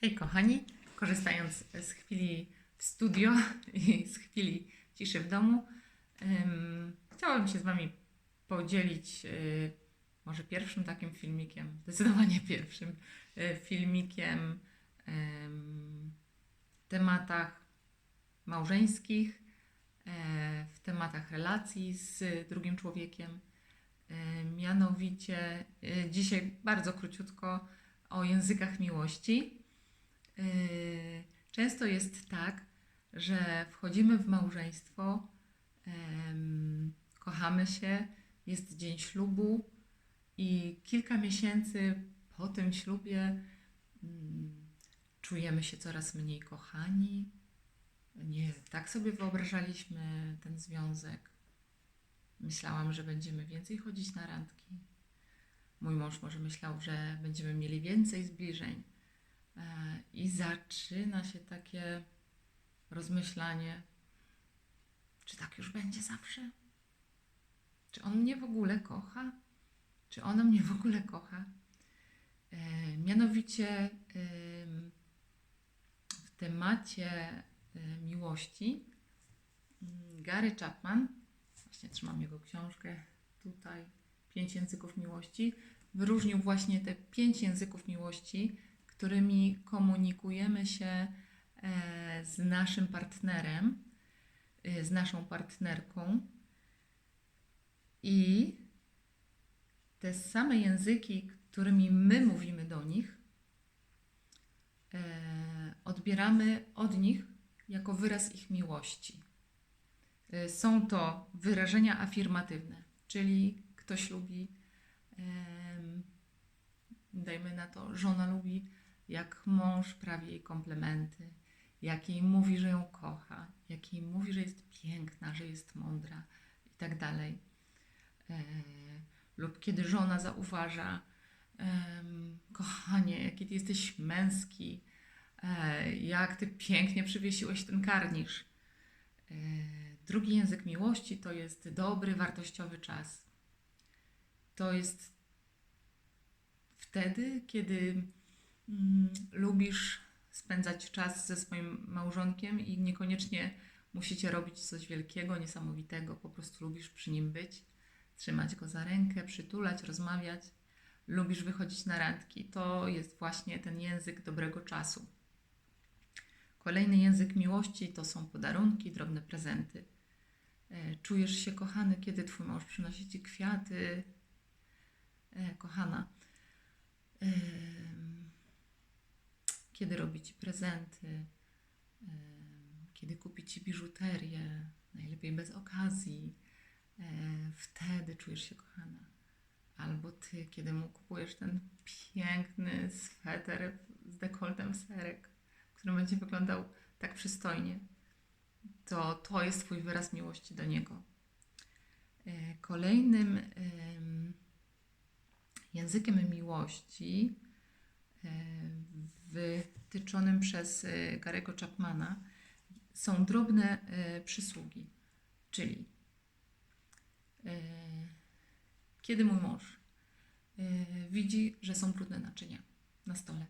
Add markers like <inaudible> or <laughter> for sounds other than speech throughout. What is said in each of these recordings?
Hej kochani, korzystając z chwili w studio i z chwili ciszy w domu, em, chciałabym się z Wami podzielić y, może pierwszym takim filmikiem, zdecydowanie pierwszym y, filmikiem em, w tematach małżeńskich, e, w tematach relacji z drugim człowiekiem. E, Mianowicie e, dzisiaj bardzo króciutko o językach miłości. Yy, Często jest tak, że wchodzimy w małżeństwo, kochamy się, jest dzień ślubu i kilka miesięcy po tym ślubie mm, czujemy się coraz mniej kochani. Nie, tak sobie wyobrażaliśmy ten związek. Myślałam, że będziemy więcej chodzić na randki. Mój mąż może myślał, że będziemy mieli więcej zbliżeń. E, I zaczyna się takie rozmyślanie, czy tak już będzie zawsze? Czy on mnie w ogóle kocha? Czy ona mnie w ogóle kocha? E, Mianowicie w temacie e, miłości mm, Gary Chapman, właśnie trzymam jego książkę tutaj, Pięć języków miłości, wyróżnił właśnie te pięć języków miłości, którymi komunikujemy się e, z naszym partnerem, e, z naszą partnerką. I te same języki, którymi my mówimy do nich, e, odbieramy od nich jako wyraz ich miłości. Są to wyrażenia afirmatywne, czyli ktoś lubi, dajmy na to, żona lubi, jak mąż prawi jej komplementy, jak jej mówi, że ją kocha, jak jej mówi, że jest piękna, że jest mądra i tak. E, lub kiedy żona zauważa, kochanie, jaki ty jesteś męski, e, jak ty pięknie przywiesiłeś ten karnisz. E, drugi język miłości to jest dobry, wartościowy czas. To jest wtedy, kiedy mm, lubisz spędzać czas ze swoim małżonkiem i niekoniecznie musicie robić coś wielkiego, niesamowitego, po prostu lubisz przy nim być, trzymać go za rękę, przytulać, rozmawiać. Lubisz wychodzić na randki. To jest właśnie ten język dobrego czasu. Kolejny język miłości to są podarunki, drobne prezenty. E, Czujesz się kochany, kiedy twój mąż przynosi ci kwiaty, e, kochana. Kiedy robi ci prezenty, kiedy kupi ci biżuterię, najlepiej bez okazji, wtedy czujesz się kochana. Albo ty, kiedy mu kupujesz ten piękny sweter z dekoltem serek, który będzie wyglądał tak przystojnie, to to jest twój wyraz miłości do niego. E, Kolejnym em, językiem miłości przez e, Garego Chapmana są drobne e, przysługi, czyli e, kiedy mój mąż widzi, że są brudne naczynia na stole,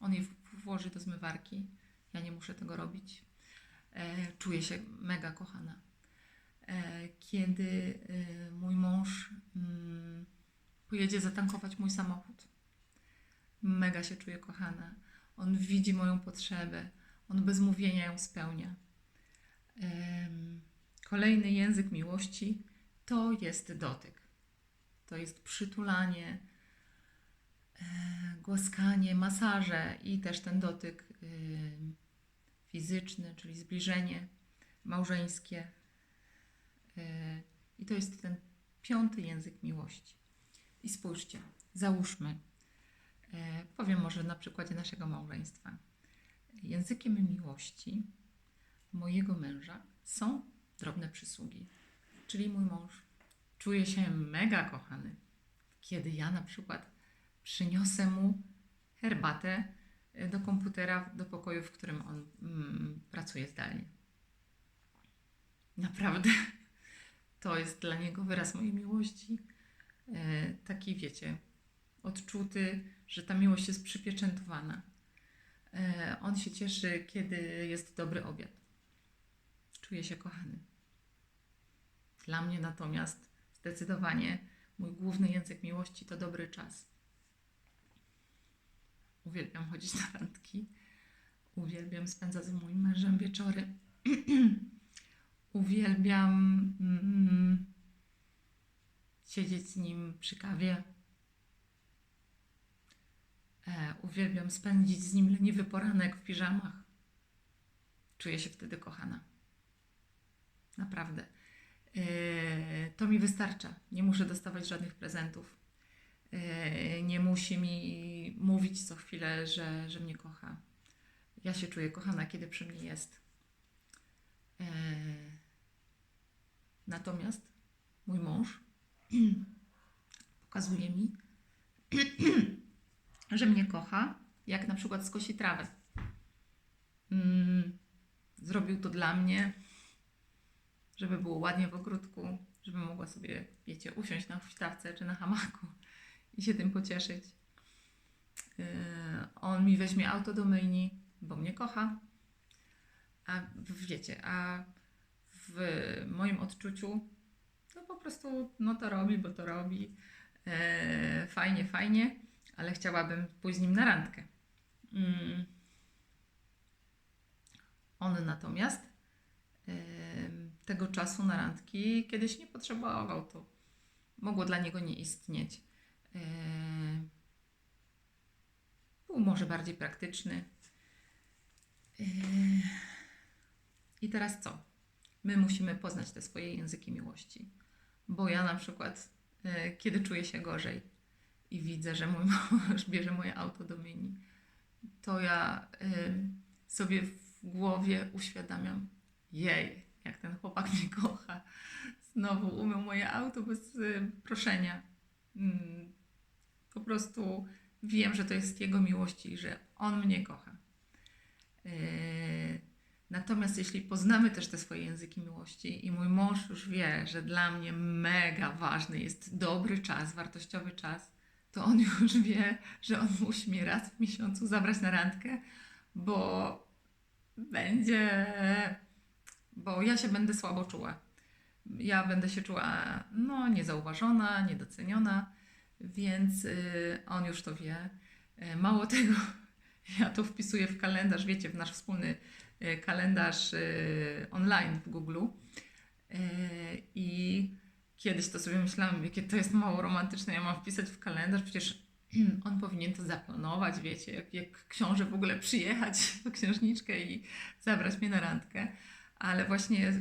on je włoży do zmywarki, ja nie muszę tego robić, e, czuję się mega kochana. E, Kiedy mój mąż mm, pojedzie zatankować mój samochód, mega się czuję kochana. On widzi moją potrzebę, on bez mówienia ją spełnia. Kolejny język miłości to jest dotyk. To jest przytulanie, e, głaskanie, masaże i też ten dotyk fizyczny, czyli zbliżenie małżeńskie. E, I to jest ten piąty język miłości. I spójrzcie, załóżmy, powiem może na przykładzie naszego małżeństwa. Językiem miłości mojego męża są drobne przysługi. Czyli mój mąż czuje się mega kochany, kiedy ja na przykład przyniosę mu herbatę e, do komputera, do pokoju, w którym on mm, pracuje zdalnie. Naprawdę, <laughs> to jest dla niego wyraz mojej miłości. E, taki, wiecie, odczuty, że ta miłość jest przypieczętowana. E, On się cieszy, kiedy jest dobry obiad. Czuje się kochany. Dla mnie natomiast zdecydowanie mój główny język miłości to dobry czas. Uwielbiam chodzić na randki. Uwielbiam spędzać z moim mężem wieczory. <clears throat> Uwielbiam mm, siedzieć z nim przy kawie. E, uwielbiam spędzić z nim leniwy poranek w piżamach. Czuję się wtedy kochana. Naprawdę. E, to mi wystarcza. Nie muszę dostawać żadnych prezentów. E, nie musi mi mówić co chwilę, że, że mnie kocha. Ja się czuję kochana, kiedy przy mnie jest. Natomiast mój mąż <clears throat> pokazuje mi, <clears throat> że mnie kocha, jak na przykład skosi trawę. Mm, zrobił to dla mnie, żeby było ładnie w ogródku, żebym mogła sobie, wiecie, usiąść na huśtawce czy na hamaku <laughs> i się tym pocieszyć. Yy, on mi weźmie auto do myjni, bo mnie kocha. A wiecie, a w moim odczuciu to po prostu no to robi, bo to robi. Yy, fajnie, fajnie, ale chciałabym pójść z nim na randkę. Mm. On natomiast em, tego czasu na randki kiedyś nie potrzebował. To mogło dla niego nie istnieć. Em, Był może bardziej praktyczny. Em, I teraz co? My musimy poznać te swoje języki miłości. Bo ja na przykład, e, kiedy czuję się gorzej i widzę, że mój <laughs> mąż bierze moje auto do myjni, to ja em, sobie w głowie uświadamiam, jej, jak ten chłopak mnie <laughs> kocha. Znowu umył moje auto bez y, proszenia. Mm, Po prostu wiem, że to jest jego miłości i że on mnie kocha. Yy, Natomiast jeśli poznamy też te swoje języki miłości i mój mąż już wie, że dla mnie mega ważny jest dobry czas, wartościowy czas, to on <laughs> już wie, że on musi mnie raz w miesiącu zabrać na randkę, bo będzie, bo ja się będę słabo czuła. Ja będę się czuła no, niezauważona, niedoceniona, więc y, on już to wie. Y, mało <laughs> tego, ja to wpisuję w kalendarz, wiecie, w nasz wspólny y, kalendarz online w Google. I kiedyś to sobie myślałam, jakie to jest mało romantyczne, ja mam wpisać w kalendarz, przecież <clears throat> on powinien to zaplanować, wiecie, jak, jak książę w ogóle przyjechać <laughs> po księżniczkę i zabrać mnie na randkę. Ale właśnie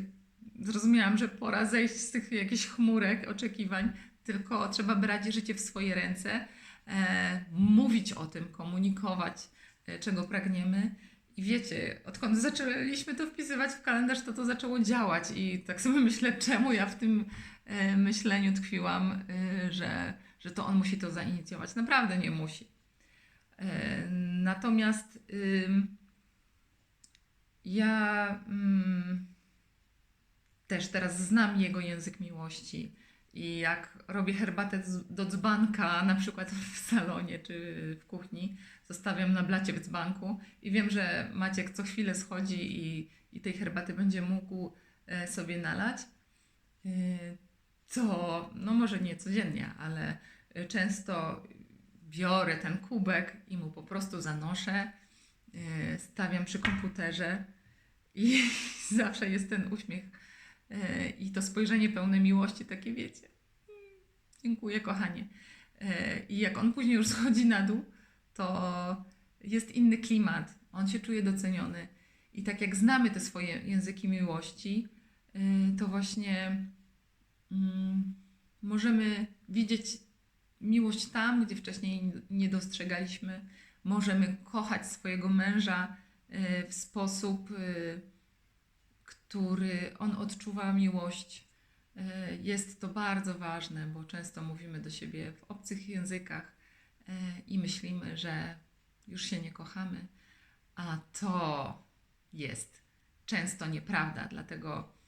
zrozumiałam, że pora zejść z tych jakichś chmurek oczekiwań, tylko trzeba brać życie w swoje ręce, e, mówić o tym, komunikować, e, czego pragniemy. I wiecie, odkąd zaczęliśmy to wpisywać w kalendarz, to to zaczęło działać. I tak sobie myślę, czemu ja w tym myśleniu tkwiłam, e, że, że to on musi to zainicjować. Naprawdę nie musi. E, natomiast ja ym, też teraz znam jego język miłości. I jak robię herbatę do dzbanka, na przykład w salonie czy w kuchni, zostawiam na blacie w dzbanku i wiem, że Maciek co chwilę schodzi i, i tej herbaty będzie mógł e, sobie nalać. To, no może nie codziennie, ale e, często biorę ten kubek i mu po prostu zanoszę, e, stawiam przy komputerze i <laughs> zawsze jest ten uśmiech e, i to spojrzenie pełne miłości, takie wiecie. Mm, Dziękuję, kochanie. I jak on później już schodzi na dół, to jest inny klimat. On się czuje doceniony. I tak jak znamy te swoje języki miłości, y, to właśnie możemy widzieć miłość tam, gdzie wcześniej nie dostrzegaliśmy. Możemy kochać swojego męża y, w sposób, y, który on odczuwa miłość. Y, Jest to bardzo ważne, bo często mówimy do siebie w obcych językach i myślimy, że już się nie kochamy, a to jest często nieprawda, dlatego mm,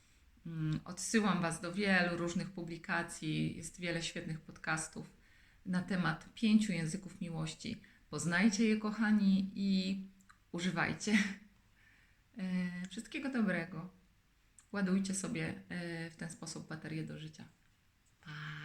odsyłam Was do wielu różnych publikacji, jest wiele świetnych podcastów na temat pięciu języków miłości. Poznajcie je, kochani, i używajcie. <laughs> E, Wszystkiego dobrego. Ładujcie sobie e, w ten sposób baterię do życia. Pa!